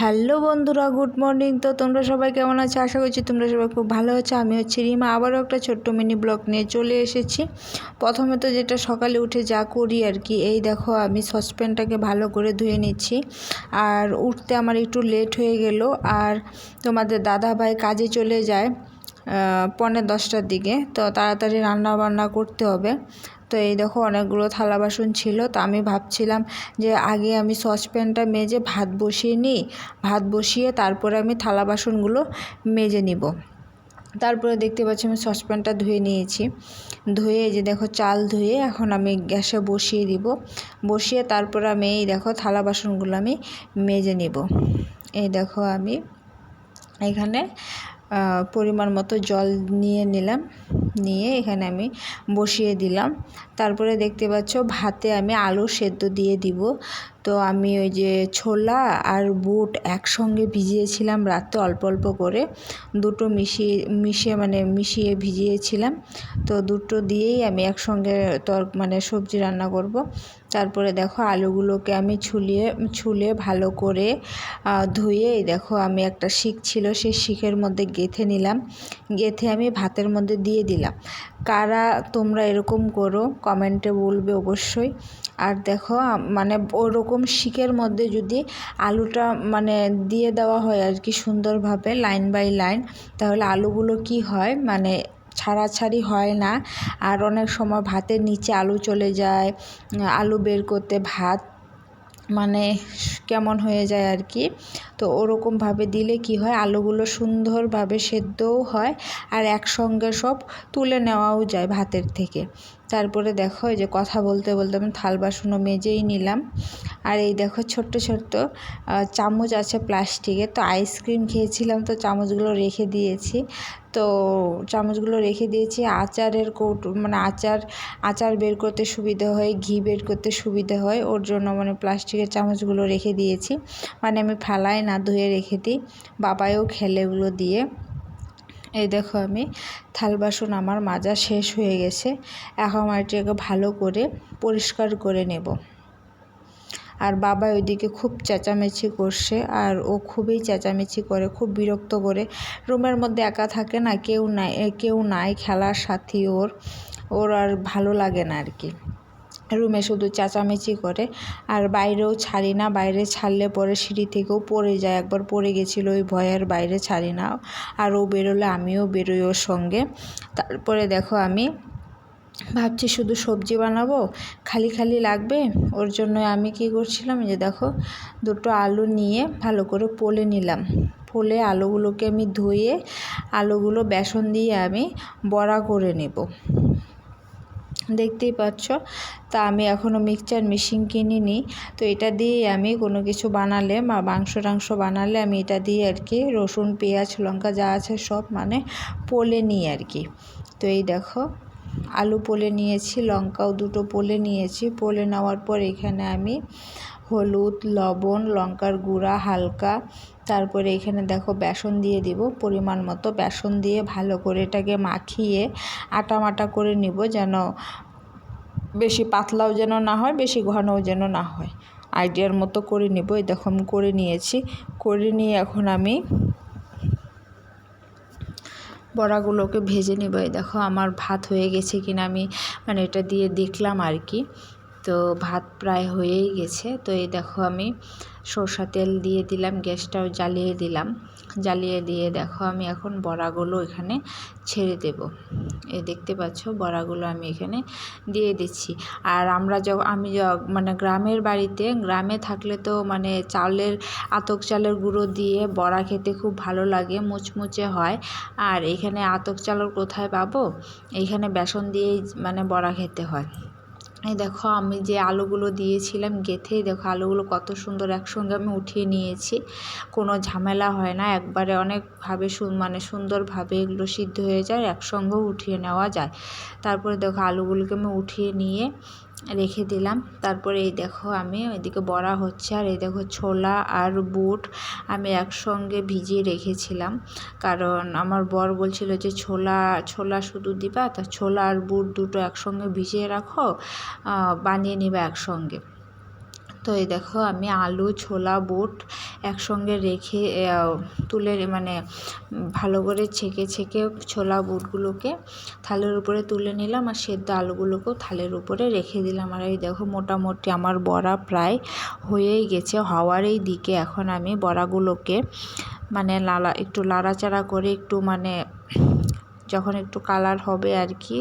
Hello বন্ধুরা, good morning. তো তোমরা সবাই কেমন আছো? আশা করছি তোমরা সবাই খুব ভালো আছো। আমি হচ্ছি রিমা। আবারও একটা ছোট্ট মিনি ব্লগ নিয়ে চলে এসেছি। প্রথমে তো যেটা সকালে উঠে যা করি আর কি, এই দেখো আমি সসপ্যানটাকে ভালো করে ধুয়ে নিচ্ছি। আর উঠতে আমার একটু লেট হয়ে গেল। আর তোমাদের দাদা ভাই কাজে চলে যায় পনেরো দশটার দিকে। তো তাড়াতাড়ি রান্না বান্না করতে হবে। তো এই দেখো অনেকগুলো থালা বাসন ছিল, তো আমি ভাবছিলাম যে আগে আমি সসপ্যানটা মেজে ভাত বসিয়ে নিই। ভাত বসিয়ে তারপরে আমি থালা বাসনগুলো মেজে নিব। তারপরে দেখতে পাচ্ছি আমি সসপ্যানটা ধুয়ে নিয়েছি। ধুয়ে যে দেখো চাল ধুয়ে এখন আমি গ্যাসে বসিয়ে দিব। বসিয়ে তারপরে আমি এই দেখো থালা বাসনগুলো আমি মেজে নিব। এই দেখো আমি এখানে পরিমাণ মতো জল নিয়ে নিলাম। নিয়ে এখানে আমি বসিয়ে দিলাম। তারপরে দেখতে পাচ্ছ ভাতে আমি আলু সেদ্ধ দিয়ে দিব। তো আমি ওই যে ছোলা আর বুট একসঙ্গে ভিজিয়েছিলাম রাত্রে অল্প অল্প করে। দুটো মিশিয়ে মিশিয়ে মানে মিশিয়ে ভিজিয়েছিলাম। তো দুটো দিয়েই আমি একসঙ্গে তর মানে সবজি রান্না করব। তারপরে দেখো আলুগুলোকে আমি ছুলিয়ে, ছুলে ভালো করে ধুয়ে দেখো আমি একটা শিক ছিল সেই শিখের মধ্যে গেথে নিলাম। গেথে আমি ভাতের মধ্যে দিয়ে দিলাম। কারা তোমরা এরকম করো, কমেন্টে বলবে অবশ্যই। আর দেখো মানে ওরকম শিকের মধ্যে যদি আলুটা মানে দিয়ে দেওয়া হয় আর কি সুন্দরভাবে লাইন বাই লাইন, তাহলে আলুগুলো কি হয়? মানে ছাড়াছাড়ি হয় না। আর অনেক সময় ভাতের নিচে আলু চলে যায়, আলু বের করতে ভাত মানে কেমন হয়ে যায় আর কি। তো ওরকমভাবে দিলে কি হয়? আলুগুলো সুন্দরভাবে সেদ্ধও হয় আর একসঙ্গে সব তুলে নেওয়াও যায় ভাতের থেকে। তারপরে দেখো এই যে কথা বলতে বলতে আমি থাল বাসনও মেজেই নিলাম। আর এই দেখো ছোট্ট ছোট্ট চামচ আছে প্লাস্টিকের তো আইসক্রিম খেয়েছিলাম, তো চামচগুলো রেখে দিয়েছি। তো চামচগুলো রেখে দিয়েছি। আচারের কৌটো মানে আচার আচার বের করতে সুবিধা হয়, ঘি বের করতে সুবিধা হয়। ওর জন্য মানে প্লাস্টিকের চামচগুলো রেখে দিয়েছি। মানে আমি ফেলাই না, ধুয়ে রেখে দিই। বাবাও খেলে ওগুলো দিয়ে। এই দেখো আমি, থাল বাসন আমার মাজা শেষ হয়ে গেছে, এখন আমার এটাকে ভালো করে পরিষ্কার করে নেব। আর বাবা ওইদিকে খুব চেঁচামেচি করছে, আর ও খুবই চেঁচামেচি করে, খুব বিরক্ত করে। রুমের মধ্যে একা থাকে না, কেউ নাই কেউ নাই, খেলার সাথী ওর ওর আর ভালো লাগে না আর কি। রুমে শুধু চেঁচামেচি করে। আর বাইরেও ছাড়ি না, বাইরে ছাড়লে পরে সিঁড়ি থেকেও পড়ে যায়, একবার পড়ে গেছিল ওই ভয়ের বাইরে ছাড়ি না। আর ও বেরোলে আমিও বেরোই ওর সঙ্গে। তারপরে দেখো আমি ভাবছি শুধু সবজি বানাবো, খালি খালি লাগবে? ওর জন্য আমি কি করছিলাম যে দেখো, দুটো আলু নিয়ে ভালো করে পলে নিলাম। পলে আলুগুলোকে আমি ধুয়ে, আলুগুলো বেসন দিয়ে আমি বড়া করে নেব। দেখতেই পাচ্ছ। তা আমি এখনও মিক্সচার মেশিন কিনিনি। তো এটা দিয়েই আমি কোনো কিছু বানালে বা মাংস টাংস বানালে আমি এটা দিয়ে আর কি রসুন, পেঁয়াজ, লঙ্কা যা আছে সব মানে পোলে নিই আর কি। তো এই দেখো, আলু পোলে নিয়েছি, লঙ্কাও দুটো পোলে নিয়েছি। পোলে নেওয়ার পর এখানে আমি হলুদ, লবণ, লঙ্কার গুঁড়া হালকা তারপরে এখানে দেখো বেসন দিয়ে দিব, পরিমাণ মতো বেসন দিয়ে ভালো করে এটাকে মাখিয়ে আটা মাটা করে নিব যেন বেশি পাতলাও যেন না হয়, বেশি ঘনও যেন না হয়। আইডিয়ার মতো করে নেব আমি করে নিয়েছি। করে নিয়ে এখন আমি বড়াগুলোকে ভেজে নেব, এই দেখো আমার ভাত হয়ে গেছে কিনা আমি মানে এটা দিয়ে দেখলাম আর কি। তো ভাত প্রায় হয়েই গেছে। তো এই দেখো আমি সরষা তেল দিয়ে দিলাম, গ্যাসটাও জ্বালিয়ে দিলাম। জ্বালিয়ে দিয়ে দেখো আমি এখন বড়াগুলো এখানে ছেড়ে দেব। এই দেখতে পাচ্ছ বড়াগুলো আমি এখানে দিয়ে দিচ্ছি। আর আমরা যখন আমি মানে গ্রামের বাড়িতে, গ্রামে থাকলে তো মানে চালের, আতক চালের গুঁড়ো দিয়ে বড়া খেতে খুব ভালো লাগে, মুচমুচে হয়। আর এখানে আতক চালের কোথায় পাবো? এইখানে বেসন দিয়েই মানে বড়া খেতে হয়। এই দেখো আমি যে আলুগুলো দিয়েছিলাম গেঁথে দেখো আলুগুলো কত সুন্দর একসঙ্গে আমি উঠিয়ে নিয়েছি। কোনো ঝামেলা হয় না, একবারে অনেকভাবে মানে সুন্দরভাবে এগুলো সিদ্ধ হয়ে যায়, একসঙ্গেও উঠিয়ে নেওয়া যায়। তারপরে দেখো আলুগুলোকে আমি উঠিয়ে নিয়ে রেখে দিলাম। তারপরে এই দেখো আমি ওইদিকে বড়া হচ্ছে আর এই দেখো ছোলা আর বুট আমি একসঙ্গে ভিজিয়ে রেখেছিলাম। কারণ আমার বর বলছিল যে ছোলা ছোলা শুধু দিবা, তা ছোলা আর বুট দুটো একসঙ্গে ভিজিয়ে রাখো। বানিয়ে নিবা একসঙ্গে। তো এই দেখো, আমি আলু, ছোলা, বুট একসঙ্গে রেখে তুলে মানে ভালো করে ছেঁকে ছেঁকে ছোলা, বুটগুলোকে থালের উপরে তুলে নিলাম আর সেদ্ধ আলুগুলোকেও থালের উপরে রেখে দিলাম। আর এই দেখো, মোটামুটি আমার বড়া প্রায় হয়েই গেছে, হওয়ার এই দিকে এখন আমি বড়াগুলোকে মানে লালা, একটু লাড়াচাড়া করে একটু মানে যখন একটু কালার হবে আর কি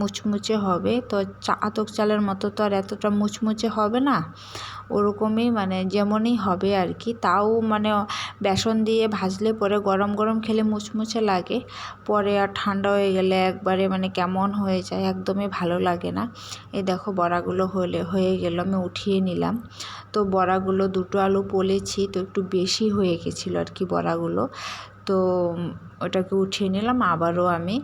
মুচমুচে হবে, তো আতক চালের মতো তো আর এতটা মুচমুচে হবে না। ওরকমই মানে যেমনই হবে আর কি তাও মানে বেসন দিয়ে ভাজলে পরে গরম গরম খেলে মুচমুচে লাগে, পরে আর ঠান্ডা হয়ে গেলে একবারে মানে কেমন হয়ে যায় একদমই ভালো লাগে না। এই দেখো বড়াগুলো হলে, হয়ে গেল, আমি উঠিয়ে নিলাম। তো বড়াগুলো দুটো আলু পলেছি, তো একটু বেশি হয়ে গেছিল আর কি বড়াগুলো। তো ওটাকে উঠিয়ে নিলাম, আবারও আমি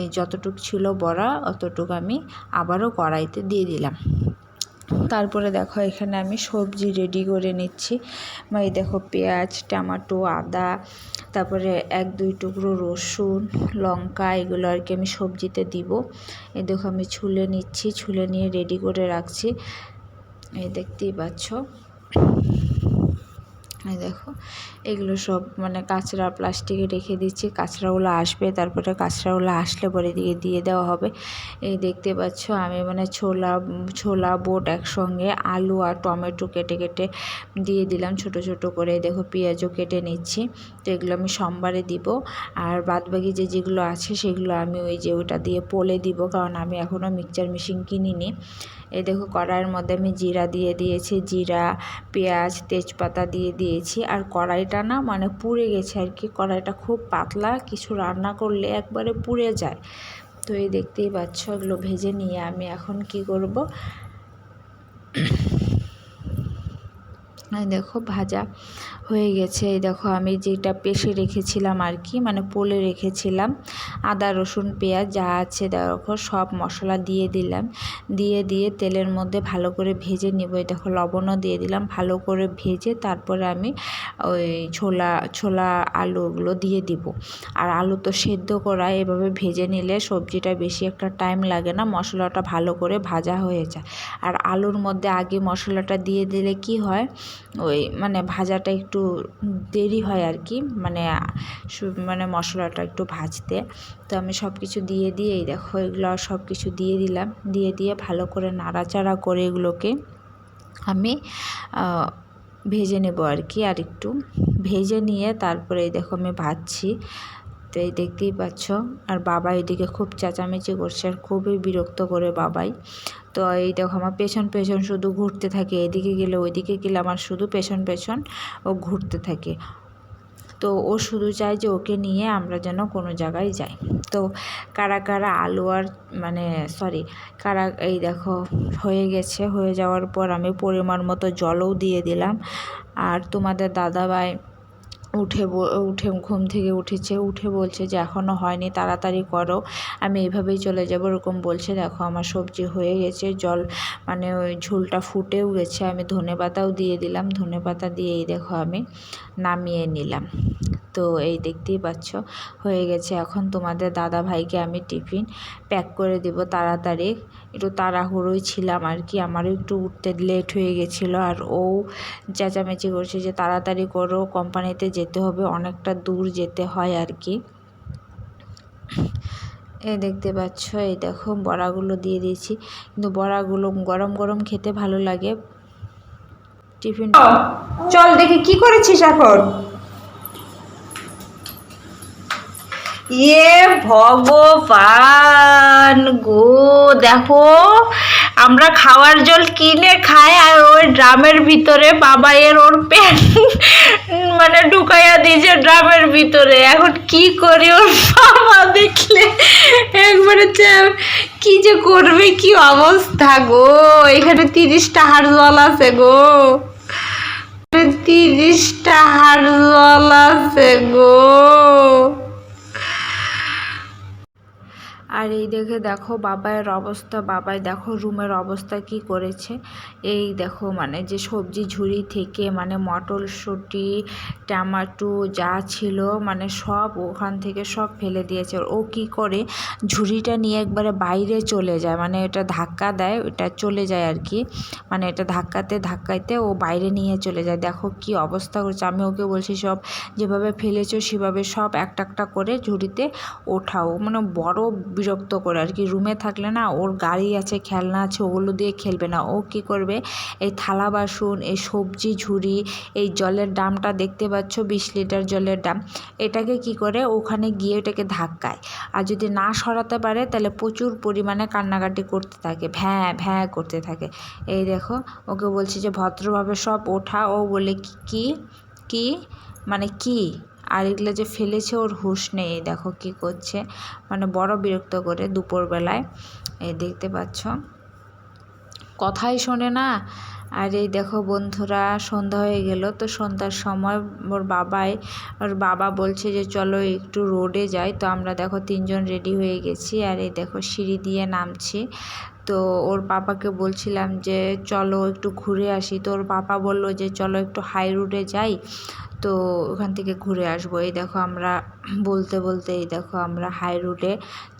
এই যতটুকু ছিল বড়া অতটুকু আমি আবারও কড়াইতে দিয়ে দিলাম। তারপরে দেখো এখানে আমি সবজি রেডি করে নিচ্ছি। এই দেখো পেঁয়াজ, টমেটো, আদা, তারপরে এক, দুই টুকরো রসুন, লঙ্কা, এগুলো আর কি আমি সবজিতে দিব। এই দেখো আমি ছুলে নিচ্ছি, ছুলে নিয়ে রেডি করে রাখছি। এই দেখতেই পাচ্ছ। এই দেখো, এগুলো সব মানে কাঁচরা প্লাস্টিকে রেখে দিচ্ছি। কাঁচরাগুলো আসবে, তারপরে কাঁচরাগুলো আসলে পরে দিকে দিয়ে দেওয়া হবে। এই দেখতে পাচ্ছ, আমি মানে ছোলা ছোলা বোট একসঙ্গে আলু আর টমেটো কেটে কেটে দিয়ে দিলাম ছোট ছোট করে। দেখো, পেঁয়াজও কেটে নিচ্ছি। তো এগুলো আমি সোমবারে দিব। আর বাদবাকি যে, যেগুলো আছে, সেগুলো আমি ওই যে ওটা দিয়ে পোলে দিব, কারণ আমি এখনও মিক্সচার মেশিন কিনিনি। এই দেখো কড়াইয়ের মধ্যে আমি জিরা দিয়ে দিয়েছি, জিরা, পেঁয়াজ, তেজপাতা দিয়ে দিয়েছি। আর কড়াইটা না মানে পুড়ে গেছে আর কি, কড়াইটা খুব পাতলা, কিছু রান্না করলে একবারে পুড়ে যায়। তো এই দেখতেই পাচ্ছ, এগুলো ভেজে নিয়ে আমি এখন কি করব এই দেখো ভাজা হয়ে গেছে। এই দেখো আমি যেটা পেশে রেখেছিলাম আর কি মানে পোলে রেখেছিলাম, আদা, রসুন, পেঁয়াজ যা আছে দেখো সব মশলা দিয়ে দিলাম। দিয়ে দিয়ে তেলের মধ্যে ভালো করে ভেজে নেব। এই দেখো লবণও দিয়ে দিলাম, ভালো করে ভেজে তারপরে আমি ওই ছোলা ছোলা আলুগুলো দিয়ে দিব। আর আলু তো সেদ্ধ করা, এভাবে ভেজে নিলে সবজিটা বেশি একটা টাইম লাগে না, মশলাটা ভালো করে ভাজা হয়ে যায়। আর আলুর মধ্যে আগে মশলাটা দিয়ে দিলে কি হয় ওই মানে ভাজাটা একটু দেরি হয় আর কি মানে মানে মশলাটা একটু ভাজতে। তো আমি সব কিছু দিয়ে দিয়ে, এই দেখো এগুলো সব কিছু দিয়ে দিলাম। দিয়ে দিয়ে ভালো করে নাড়াচাড়া করে এগুলোকে আমি ভেজে নেব আর কি, আর একটু ভেজে নিয়ে তারপরে এই দেখো আমি ভাজছি। তো এই দেখতেই পাচ্ছ। আর বাবা এদিকে খুব চেঁচামেচি করছে আর খুবই বিরক্ত করে বাবাই। তো এই দেখো আমার পেছন পেছন শুধু ঘুরতে থাকে, এদিকে গেলে ওইদিকে গেলে আমার শুধু পেছন পেছন ও ঘুরতে থাকে। তো ও শুধু চায় যে ওকে নিয়ে আমরা যেন কোনো জায়গায় যাই। তো কারা কারা আলু আর মানে সরি কারা এই দেখো হয়ে গেছে। হয়ে যাওয়ার পর আমি পরিমাণ মতো জলও দিয়ে দিলাম। আর তোমাদের দাদাভাই উঠে উঠে ঘুম থেকে উঠেছে, উঠে বলছে যে এখনও হয়নি, তাড়াতাড়ি করো। আমি এইভাবেই চলে যাব। ওরকম বলছে, দেখো, আমার সবজি হয়ে গেছে, জল মানে ওই ঝোলটা ফুটেও গেছে, আমি ধনে পাতাও দিয়ে দিলাম। ধনে পাতা দিয়েই দেখো আমি নামিয়ে নিলাম। তো এই দেখতেই পাচ্ছ, হয়ে গেছে। এখন তোমাদের দাদা ভাইকে আমি টিফিন প্যাক করে দেব তাড়াতাড়ি। একটু তাড়াহুড়োই ছিলাম আর কি, আমারও একটু উঠতে লেট হয়ে গেছিল আর ও চেঁচামেচি করছে যে তাড়াতাড়ি করো, কোম্পানিতে যেতে হবে, অনেকটা দূর যেতে হয় আর কি। এই দেখতে পাচ্ছ, এই দেখো বড়াগুলো দিয়ে দিয়েছি। কিন্তু বড়াগুলো গরম গরম খেতে ভালো লাগে। টিফিন চল দেখি কি করেছিস এখন? ইয়ে ভগবান গো, দেখো, আমরা খাওয়ার জল কিনে খাই আর ওই ড্রামের ভিতরে বাবা এর ওর প্যান মানে ঢুকাইয়া দিয়েছে ড্রামের ভিতরে। এখন কি করি ওর বাবা দেখলে? একবারে কি যে করবে, কি অবস্থা গো? এখানে তিরিশ টাকার জল আছে গো। তিরিশ টাকার জল আছে গো। আর এই দেখে দেখো বাবাইয়ের অবস্থা, বাবাই দেখো রুমের অবস্থা কি করেছে। এই দেখো মানে যে সবজি ঝুড়ি থেকে মানে মটরশুঁটি টমাটো যা ছিল মানে সব ওখান থেকে সব ফেলে দিয়েছে। ও কি করে ঝুড়িটা নিয়ে একবারে বাইরে চলে যায় মানে এটা ধাক্কা দেয় ওটা চলে যায় আর কি। মানে এটা ধাক্কাতে ধাক্কাইতে ও বাইরে নিয়ে চলে যায়। দেখো কি অবস্থা করছে। আমি ওকে বলছি, সব যেভাবে ফেলেছো সেভাবে সব একটা একটা করে ঝুড়িতে ওঠাও। মানে বড় বিরক্ত করে আর কি। রুমে থাকলে না ওর গাড়ি আছে, খেলনা আছে, ওগুলো দিয়ে খেলবে না। ও কি করবে? এই থালা বাসন, এই সবজি ঝুড়ি, এই জলের ড্রামটা দেখতে পাচ্ছ, বিশ লিটার জলের ড্রাম এটাকে কি করে? ওখানে গিয়ে এটাকে ধাক্কায়। আর যদি না সরাতে পারে, তাহলে প্রচুর পরিমাণে কান্নাকাটি করতে থাকে। ভ্যাঁ ভ্যাঁ করতে থাকে। এই দেখো, ওকে বলছি যে, ভদ্রভাবে সব ওঠা ও বলে কি? কি? মানে কি? আর এগুলো যে ফেলেছে ওর হুঁশ নেই, দেখো কি করছে। মানে বড় বিরক্ত করে দুপুরবেলায়, এই দেখতে পাচ্ছ। কথাই শোনে না। আর এই দেখো বন্ধুরা, সন্ধ্যা হয়ে গেল, তো সন্ধ্যার সময় ওর বাবাই, ওর বাবা বলছে যে, চলো একটু রোডে যাই। তো আমরা দেখো তিনজন রেডি হয়ে গেছি, আর এই দেখো সিঁড়ি দিয়ে নামছি। তো ওর পাপাকে বলছিলাম যে, চলো একটু ঘুরে আসি। তো ওর পাপা বলল যে, চলো একটু হাই রোডে যাই। তো ওখান থেকে ঘুরে আসব। এই দেখো আমরা বলতে বলতে এই দেখো আমরা হাই রোডে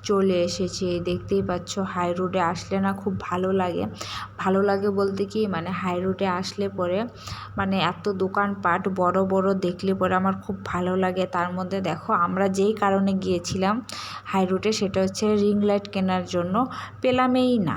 চলে এসেছি। এই দেখতেই পাচ্ছ হাই রোডে আসলে না খুব ভালো লাগে। ভালো লাগে বলতে কি মানে হাই রোডে আসলে পরে মানে এত দোকানপাট বড় বড় দেখলে পরে আমার খুব ভালো লাগে। তার মধ্যে দেখো আমরা যেই কারণে গিয়েছিলাম হাই রোডে সেটা হচ্ছে রিং লাইট কেনার জন্য পেলামেই না।